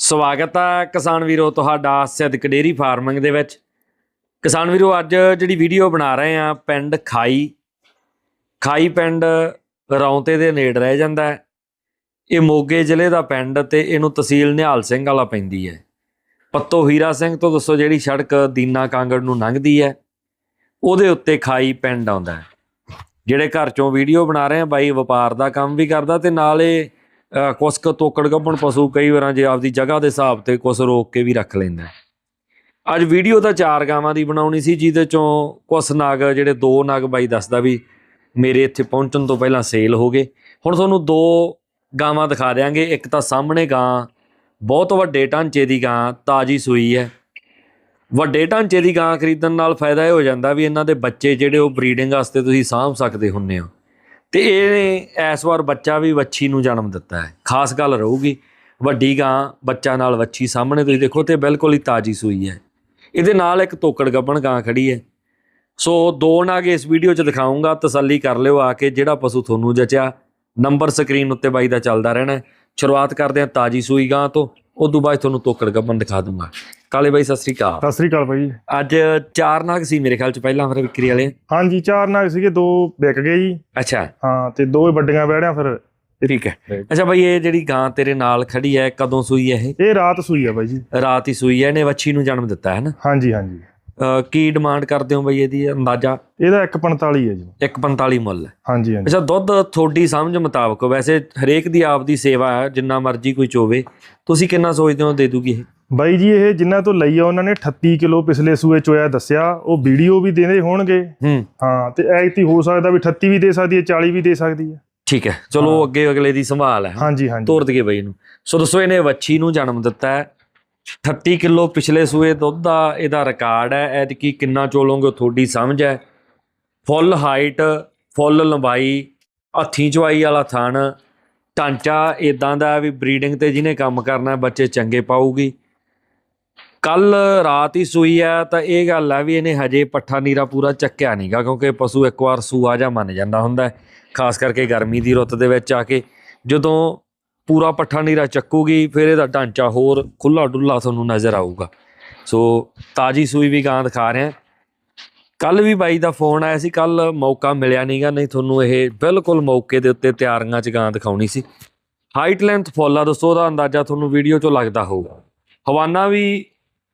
ਸਵਾਗਤ ਹੈ ਕਿਸਾਨ ਵੀਰੋ ਤੁਹਾਡਾ ਸਿੱਧਕ ਡੇਰੀ ਫਾਰਮਿੰਗ ਦੇ ਵਿੱਚ। ਕਿਸਾਨ ਵੀਰੋ, ਅੱਜ ਜਿਹੜੀ ਵੀਡੀਓ ਬਣਾ ਰਹੇ ਆ, ਪਿੰਡ ਖਾਈ। ਖਾਈ ਪਿੰਡ ਰੌਂਤੇ ਦੇ ਨੇੜ ਰਹਿ ਜਾਂਦਾ ਹੈ। ਇਹ ਮੋਗੇ ਜ਼ਿਲ੍ਹੇ ਦਾ ਪਿੰਡ ਤੇ ਇਹਨੂੰ ਤਹਿਸੀਲ ਨਿਹਾਲ ਸਿੰਘ ਵਾਲਾ ਪੈਂਦੀ ਹੈ। ਪੱਤੋ ਹੀਰਾ ਸਿੰਘ ਤੋਂ ਦੱਸੋ ਜਿਹੜੀ ਸੜਕ ਦੀਨਾ ਕਾਂਗੜ ਨੂੰ ਲੰਘਦੀ ਹੈ। ਉਹਦੇ ਉੱਤੇ ਖਾਈ ਪਿੰਡ ਆਉਂਦਾ ਹੈ। ਜਿਹੜੇ ਘਰ ਚੋਂ ਵੀਡੀਓ ਬਣਾ ਰਹੇ ਆ, ਬਾਈ ਵਪਾਰ ਦਾ ਕੰਮ ਵੀ ਕਰਦਾ ਤੇ ਨਾਲੇ ਅਹ ਤੋਕੜ ਗੱਭਣ ਪਸ਼ੂ ਕਈ ਵਾਰਾਂ ਜੇ ਆਪਦੀ ਜਗ੍ਹਾ ਦੇ ਹਿਸਾਬ ਤੇ ਕੁਛ ਰੋਕ ਕੇ ਵੀ ਰੱਖ ਲੈਂਦਾ ਅੱਜ ਵੀਡੀਓ ਤਾਂ ਚਾਰ ਗਾਵਾਂ ਦੀ ਬਣਾਉਣੀ ਸੀ, ਜਿਹਦੇ ਚੋਂ ਕੁਛ ਨਾਗ, ਜਿਹੜੇ ਦੋ ਨਾਗ ਬਾਈ ਦੱਸਦਾ ਵੀ ਮੇਰੇ ਇੱਥੇ ਪਹੁੰਚਣ ਤੋਂ ਪਹਿਲਾਂ ਸੇਲ ਹੋ ਗਏ। ਹੁਣ ਤੁਹਾਨੂੰ ਦੋ ਗਾਵਾਂ ਦਿਖਾ ਦਿਆਂਗੇ। ਇੱਕ ਤਾਂ ਸਾਹਮਣੇ ਗਾਂ, ਬਹੁਤ ਵੱਡੇ ਢਾਂਚੇ ਦੀ ਗਾਂ, ਤਾਜੀ ਸੂਈ ਹੈ। ਵੱਡੇ ਢਾਂਚੇ ਦੀ ਗਾਂ ਖਰੀਦਣ ਨਾਲ ਫਾਇਦਾ ਇਹ ਹੋ ਜਾਂਦਾ ਵੀ ਇਹਨਾਂ ਦੇ ਬੱਚੇ ਜਿਹੜੇ ਉਹ ਬਰੀਡਿੰਗ ਵਾਸਤੇ ਤੁਸੀਂ ਸਾਂਭ ਸਕਦੇ ਹੁੰਨੇ ਹੋ। ਤੇ ਇਹਨੇ ਇਸ ਵਾਰ ਬੱਚਾ ਵੀ ਵੱਛੀ ਨੂੰ ਜਨਮ ਦਿੱਤਾ ਹੈ। ਖਾਸ ਗੱਲ ਰਹੂਗੀ, ਵੱਡੀ ਗਾਂ ਬੱਚਾ ਨਾਲ ਵੱਛੀ ਸਾਹਮਣੇ, ਤੁਸੀਂ ਦੇਖੋ ਤੇ ਬਿਲਕੁਲ ਹੀ ਤਾਜੀ ਸੂਈ ਹੈ। ਇਹਦੇ ਨਾਲ ਇੱਕ ਤੋਕੜ ਗੱਬਣ ਗਾਂ ਖੜੀ ਹੈ। ਸੋ ਦੋ ਨਾਗ ਇਸ ਵੀਡੀਓ 'ਚ ਦਿਖਾਉਂਗਾ, ਤਸੱਲੀ ਕਰ ਲਿਓ ਆ ਕੇ ਜਿਹੜਾ ਪਸ਼ੂ ਤੁਹਾਨੂੰ ਜਚਿਆ। ਨੰਬਰ ਸਕਰੀਨ ਉੱਤੇ ਬਾਈ ਦਾ ਚੱਲਦਾ ਰਹਿਣਾ ਸ਼ੁਰੂਆਤ ਕਰਦੇ ਹਾਂ ਤਾਜੀ ਸੂਈ ਗਾਂ ਤੋਂ, ਉਦੋਂ ਬਾਅਦ ਤੁਹਾਨੂੰ ਤੋਕੜ ਗੱਬਣ ਦਿਖਾ ਦੂੰਗਾ। ਕਾਲੇ ਬਾਈ ਸਤਿ ਸ੍ਰੀ ਅਕਾਲ। ਸਤਿ ਸ੍ਰੀ ਅਕਾਲ ਭਾਈ ਅੱਜ ਚਾਰ ਨਾਗ ਸੀ ਮੇਰੇ ਖਿਆਲ 'ਚ ਪਹਿਲਾਂ ਫਿਰ ਵਿਕਰੀ ਵਾਲੇ। ਹਾਂਜੀ ਚਾਰ ਨਾਗ ਸੀਗੇ ਦੋ ਵਿਕ ਗਏ ਜੀ। ਅੱਛਾ। ਹਾਂ ਤੇ ਦੋ ਵੱਡੀਆਂ ਬੈੜਿਆਂ ਫਿਰ। ਠੀਕ ਹੈ। ਅੱਛਾ ਬਾਈ ਇਹ ਜਿਹੜੀ ਗਾਂ ਤੇਰੇ ਨਾਲ ਖੜੀ ਹੈ ਕਦੋਂ ਸੂਈ ਹੈ ਇਹ? ਇਹ ਰਾਤ ਸੂਈ ਆ ਬਾਈ ਜੀ। ਰਾਤ ਹੀ ਸੂਈ ਹੈ ਇਹਨੇ ਵੱਛੀ ਨੂੰ ਜਨਮ ਦਿੱਤਾ ਹੈ ਨਾ? ਹਾਂਜੀ ਹਾਂਜੀ। ਕੀ ਡਿਮਾਂਡ ਕਰਦੇ ਹੋ ਬਈ ਇਹਦੀ ਅੰਦਾਜ਼ਾ? ਇਹਦਾ 145 ਹੈ ਜੀ। 145 ਮੁੱਲ। ਹੈ ਹਾਂਜੀ ਹਾਂਜੀ। ਅੱਛਾ ਦੁੱਧ ਤੁਹਾਡੀ ਸਮਝ ਮੁਤਾਬਕ ਵੈਸੇ ਹਰੇਕ ਦੀ ਆਪਦੀ ਸੇਵਾ ਹੈ ਜਿੰਨਾ ਮਰਜ਼ੀ ਕੋਈ ਚੋਵੇ ਤੁਸੀਂ ਕਿੰਨਾ ਸੋਚਦੇ ਹੋ ਦੇ ਦੂਗੀ ਇਹ? ਬਾਈ ਜੀ ਇਹ ਜਿਨ੍ਹਾਂ ਤੋਂ ਲਈ ਆ ਉਹਨਾਂ ਨੇ 38 ਕਿਲੋ ਪਿਛਲੇ ਸੂਏ ਚੋਇਆ ਦੱਸਿਆ ਉਹ ਵੀਡੀਓ ਵੀ ਦੇਦੇ ਹੋਣਗੇ। ਹੂੰ। ਤੇ ਐਤੀ ਹੋ ਸਕਦਾ ਵੀ 38 ਵੀ ਦੇ ਸਕਦੀ ਹੈ 40 ਵੀ ਦੇ ਸਕਦੀ ਹੈ। ਠੀਕ ਹੈ ਚਲੋ ਅੱਗੇ ਅਗਲੇ ਦੀ ਸੰਭਾਲ ਹੈ। ਹਾਂਜੀ ਹਾਂਜੀ। ਤੋਰ ਦਈਏ ਬਈ ਇਹਨੂੰ। ਸੋ ਦੱਸੋ ਇਹਨੇ ਵੱਛੀ ਨੂੰ ਜਨਮ ਦਿੱਤਾ ਹੈ। 38 ਕਿਲੋ ਪਿਛਲੇ ਸੂਏ ਦੁੱਧ ਦਾ ਇਹਦਾ ਰਿਕਾਰਡ ਹੈ। ਐਤਕੀ ਕਿੰਨਾ ਚੋਲੋਗੇ ਤੁਹਾਡੀ ਸਮਝ ਹੈ। ਫੁੱਲ ਹਾਈਟ ਫੁੱਲ ਲੰਬਾਈ, ਹੱਥੀਂ ਚਵਾਈ ਵਾਲਾ ਥਣ, ਢਾਂਚਾ ਇਦਾਂ ਦਾ ਵੀ ਬਰੀਡਿੰਗ ਤੇ ਜਿਹਨੇ ਕੰਮ ਕਰਨਾ ਬੱਚੇ ਚੰਗੇ ਪਾਊਗੀ। ਕੱਲ ਰਾਤ ਹੀ ਸੂਈ ਹੈ ਤਾਂ ਇਹ ਗੱਲ ਹੈ ਵੀ ਇਹਨੇ ਹਜੇ ਪੱਠਾ ਨੀਰਾ ਪੂਰਾ ਚੱਕਿਆ ਨਹੀਂਗਾ ਕਿਉਂਕਿ ਪਸ਼ੂ ਇੱਕ ਵਾਰ ਸੂਆ ਜਾ ਮੰਨ ਜਾਂਦਾ ਹੁੰਦਾ ਖਾਸ ਕਰਕੇ ਗਰਮੀ ਦੀ ਰੁੱਤ ਦੇ ਵਿੱਚ ਆ ਕੇ ਜਦੋਂ ਪੂਰਾ ਪੱਠਾ ਨੀਰਾ ਚੱਕੂਗੀ ਫਿਰ ਇਹਦਾ ਢਾਂਚਾ ਹੋਰ ਖੁੱਲਾ ਡੁੱਲਾ ਤੁਹਾਨੂੰ ਨਜ਼ਰ ਆਊਗਾ। ਸੋ ਤਾਜੀ ਸੂਈ ਵੀ ਗਾਂ ਦਿਖਾ ਰਹੇ ਹਾਂ। ਕੱਲ ਵੀ ਬਾਈ ਦਾ ਫੋਨ ਆਇਆ ਸੀ ਕੱਲ ਮੌਕਾ ਮਿਲਿਆ ਨਹੀਂਗਾ ਨਹੀਂ ਤੁਹਾਨੂੰ ਇਹ ਬਿਲਕੁਲ ਮੌਕੇ ਦੇ ਉੱਤੇ ਤਿਆਰੀਆਂ 'ਚ ਗਾਂ ਦਿਖਾਉਣੀ ਸੀ। ਹਾਈਟ ਲੈਂਥ ਫੁੱਲ ਦੋਸਤੋ ਉਹਦਾ ਅੰਦਾਜ਼ਾ ਤੁਹਾਨੂੰ ਵੀਡੀਓ 'ਚੋਂ ਲੱਗਦਾ ਹੋਊਗਾ। ਹਵਾਨਾ ਵੀ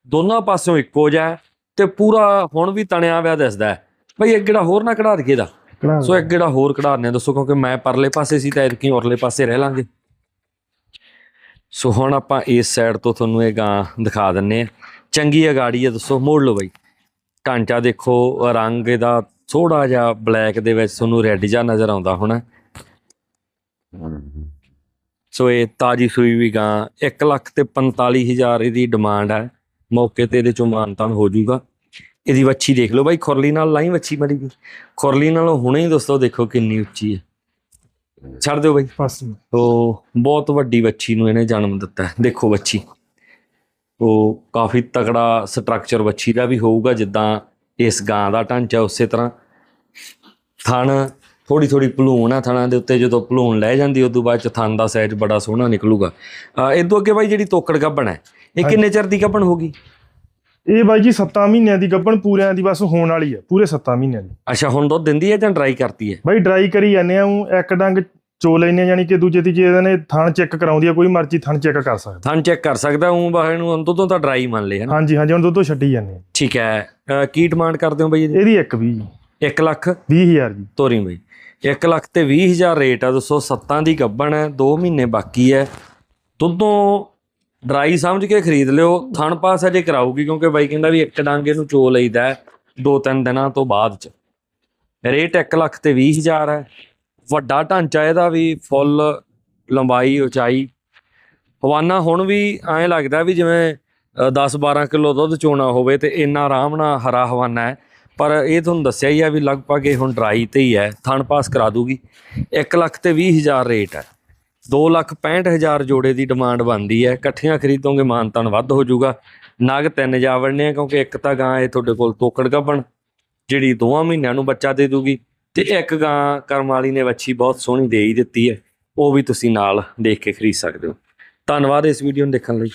ਦੋਨਾਂ ਪਾਸਿਓਂ ਇੱਕੋ ਜਿਹਾ ਤੇ ਪੂਰਾ ਹੁਣ ਵੀ ਤਣਿਆ ਹੋਇਆ ਦਿਸਦਾ ਹੈ। ਬਈ ਇੱਕ ਗੇੜਾ ਹੋਰ ਨਾ ਕਢਾ ਦਈਏ ਦਾ ਸੋ ਇੱਕ ਗੇੜਾ ਹੋਰ ਹਾਂ ਦੱਸੋ ਕਿਉਂਕਿ ਮੈਂ ਪਰਲੇ ਪਾਸੇ ਸੀ ਤਾਂ ਇਰਕੀ ਔਰਲੇ ਪਾਸੇ ਰਹਿ ਲਾਂਗੇ। ਸੋ ਹੁਣ ਆਪਾਂ ਇਸ ਸਾਈਡ ਤੋਂ ਤੁਹਾਨੂੰ ਇਹ ਗਾਂ ਦਿਖਾ ਦਿੰਨੇ ਆ। ਚੰਗੀ ਅਗਾੜੀ ਹੈ ਦੱਸੋ, ਮੋੜ ਲਓ ਬਾਈ। ਢਾਂਚਾ ਦੇਖੋ, ਰੰਗ ਇਹਦਾ ਥੋੜਾ ਜਿਹਾ ਬਲੈਕ ਦੇ ਵਿੱਚ ਤੁਹਾਨੂੰ ਰੈੱਡ ਜਿਹਾ ਨਜ਼ਰ ਆਉਂਦਾ ਹੋਣਾ। ਸੋ ਇਹ ਤਾਜੀ ਸੂਈ ਵੀ ਗਾਂ 1 ਲੱਖ ਤੇ 45000 ਇਹਦੀ ਡਿਮਾਂਡ ਹੈ ਮੌਕੇ ਤੇ ਇਹਦੇ ਚੋਂ ਮਾਨਤਾਨ ਹੋ ਜਾਊਗਾ। ਇਹਦੀ ਵੱਛੀ ਦੇਖ ਲਓ ਬਾਈ, ਖੁਰਲੀ ਨਾਲ ਲਾਈ ਵੱਛੀ ਮੜੀ ਜੀ ਖੁਰਲੀ ਨਾਲੋਂ ਹੁਣੇ ਹੀ ਦੋਸਤੋ ਦੇਖੋ ਕਿੰਨੀ ਉੱਚੀ ਹੈ ਛੱਡ ਦਿਓ ਬਾਈ। ਬਸ ਤੋ ਬਹੁਤ ਵੱਡੀ ਵੱਛੀ ਨੂੰ ਇਹਨੇ ਜਨਮ ਦਿੱਤਾ ਹੈ। ਦੇਖੋ ਵੱਛੀ। ਉਹ ਕਾਫੀ ਤਕੜਾ ਸਟਰਕਚਰ ਵੱਛੀ ਦਾ ਵੀ ਹੋਊਗਾ ਜਿੱਦਾਂ ਇਸ ਗਾਂ ਦਾ ਢਾਂਚਾ ਉਸੇ ਤਰ੍ਹਾਂ। ਥਣ ਥੋੜੀ ਥੋੜੀ ਭਲੂਣ ਆ ਥਣਾਂ ਦੇ ਉੱਤੇ ਜਦੋਂ ਭਲੂਣ ਲੈ ਜਾਂਦੀ ਉਦੋਂ ਬਾਅਦ ਚ ਥਣ ਦਾ ਸਾਈਜ਼ ਬੜਾ ਸੋਹਣਾ ਨਿਕਲੂਗਾ। ਅਹ ਇਹ ਤੋਂ ਅੱਗੇ ਬਾਈ ਜਿਹੜੀ ਤੋਕੜ ਗੱਬਣ ਹੈ ਇਹ ਕਿੰਨੇ ਚਿਰ ਦੀ ਗੱਬਣ ਹੋਗੀ ਇਹ ਬਾਈ ਜੀ 7 ਮਹੀਨਿਆਂ ਦੀ ਗੱਭਣ ਪੂਰਿਆਂ ਦੀ ਬਸ ਹੋਣ ਵਾਲੀ ਹੈ ਪੂਰੇ 7 ਮਹੀਨਿਆਂ ਦੀ। ਅੱਛਾ ਹੁਣ ਦੁੱਧ ਦਿੰਦੀ ਹੈ ਜਾਂ ਡਰਾਈ ਕਰਤੀ ਹੈ? ਬਾਈ ਡਰਾਈ ਕਰੀ ਜਾਂਦੇ ਆ ਊਂ ਇੱਕ ਡੰਗ ਚੋ ਲੈਨੇ ਆ, ਯਾਨੀ ਕਿ ਦੂਜੇ ਤੀਜੇ ਦਿਨ ਥਣ ਚੈੱਕ ਕਰਾਉਂਦੀ ਆ ਕੋਈ ਮਰਜ਼ੀ ਥਣ ਚੈੱਕ ਕਰ ਸਕਦਾ। ਥਣ ਚੈੱਕ ਕਰ ਸਕਦਾ ਹੂੰ ਬਾਹਰ ਨੂੰ ਅੰਤੋਂ ਤੋਂ ਤਾਂ ਡਰਾਈ ਮੰਨ ਲਏ ਹਨਾ ਹਾਂਜੀ ਹਾਂਜੀ ਹੁਣ ਦੁੱਧੋਂ ਛੱਡੀ ਜਾਂਦੇ ਠੀਕ ਹੈ ਕੀ ਡਿਮਾਂਡ ਕਰਦੇ ਹੋ ਬਈ ਇਹਦੀ? ਇਹਦੀ ਇੱਕ ਵੀ 1 ਲੱਖ? 20000 ਜੀ। ਤੋਰੀ ਬਈ। 1 ਲੱਖ ਤੇ 20000 ਰੇਟ ਆ ਦੋਸਤੋ ਸੱਤਾਂ ਦੀ ਗੱਬਣ ਹੈ 2 ਮਹੀਨੇ ਬਾਕੀ ਹੈ। ਦੁੱਧੋਂ ਡਰਾਈ ਸਮਝ ਕੇ ਖਰੀਦ ਲਿਓ, ਥਣ ਪਾਸ ਅਜੇ ਕਰਾਊਗੀ ਕਿਉਂਕਿ ਬਾਈ ਕਹਿੰਦਾ ਵੀ ਇੱਕ ਡਾਂਗੇ ਨੂੰ ਚੋ ਲਈਦਾ ਦੋ ਤਿੰਨ ਦਿਨਾਂ ਤੋਂ ਬਾਅਦ ਚ। ਰੇਟ 1 ਲੱਖ ਤੇ 20000 ਹੈ। ਵੱਡਾ ਢਾਂਚਾ ਇਹਦਾ ਵੀ, ਫੁੱਲ, ਲੰਬਾਈ, ਉਚਾਈ। ਹਵਾਨਾ ਹੁਣ ਵੀ ਐਂ ਲੱਗਦਾ ਵੀ ਜਿਵੇਂ 10-12 ਕਿਲੋ ਦੁੱਧ ਚੋਣਾ ਹੋਵੇ ਤੇ ਇੰਨਾ ਆਰਾਮ ਨਾਲ ਹਰਾ ਹਵਾਨਾ ਹੈ। ਪਰ ਇਹ ਤੁਹਾਨੂੰ ਦੱਸਿਆ ਹੀ ਆ ਵੀ ਲਗਭਗ ਇਹ ਹੁਣ ਡਰਾਈ ਤੇ ਹੀ ਹੈ, ਥਣ ਪਾਸ ਕਰਾ ਦੂਗੀ। 1 ਲੱਖ ਤੇ 20000 ਰੇਟ ਹੈ। 2 ਲੱਖ 65000 ਜੋੜੇ ਦੀ ਡਿਮਾਂਡ ਬਣਦੀ ਹੈ। ਇਕੱਠੀਆਂ ਖਰੀਦੋਗੇ, ਮਾਨਤਨ ਵੱਧ ਹੋ ਜਾਊਗਾ। ਨਗ ਤਿੰਨ ਜਾ ਵੜਨੇ ਆ, ਕਿਉਂਕਿ ਇੱਕ ਤਾਂ ਗਾਂ ਇਹ ਤੁਹਾਡੇ ਕੋਲ ਤੋਕੜ ਗੱਬਣ, ਜਿਹੜੀ ਦੋਵਾਂ ਮਹੀਨਿਆਂ ਨੂੰ ਬੱਚਾ ਦੇ ਦੂਗੀ। ਤੇ ਇੱਕ ਗਾਂ ਕਰਮ ਵਾਲੀ ਨੇ ਵੱਛੀ ਬਹੁਤ ਸੋਹਣੀ ਦੇ ਹੀ ਦਿੱਤੀ ਹੈ। ਉਹ ਵੀ ਤੁਸੀਂ ਨਾਲ ਦੇਖ ਕੇ ਖਰੀਦ ਸਕਦੇ ਹੋ। ਧੰਨਵਾਦ ਇਸ ਵੀਡੀਓ ਨੂੰ ਦੇਖਣ ਲਈ।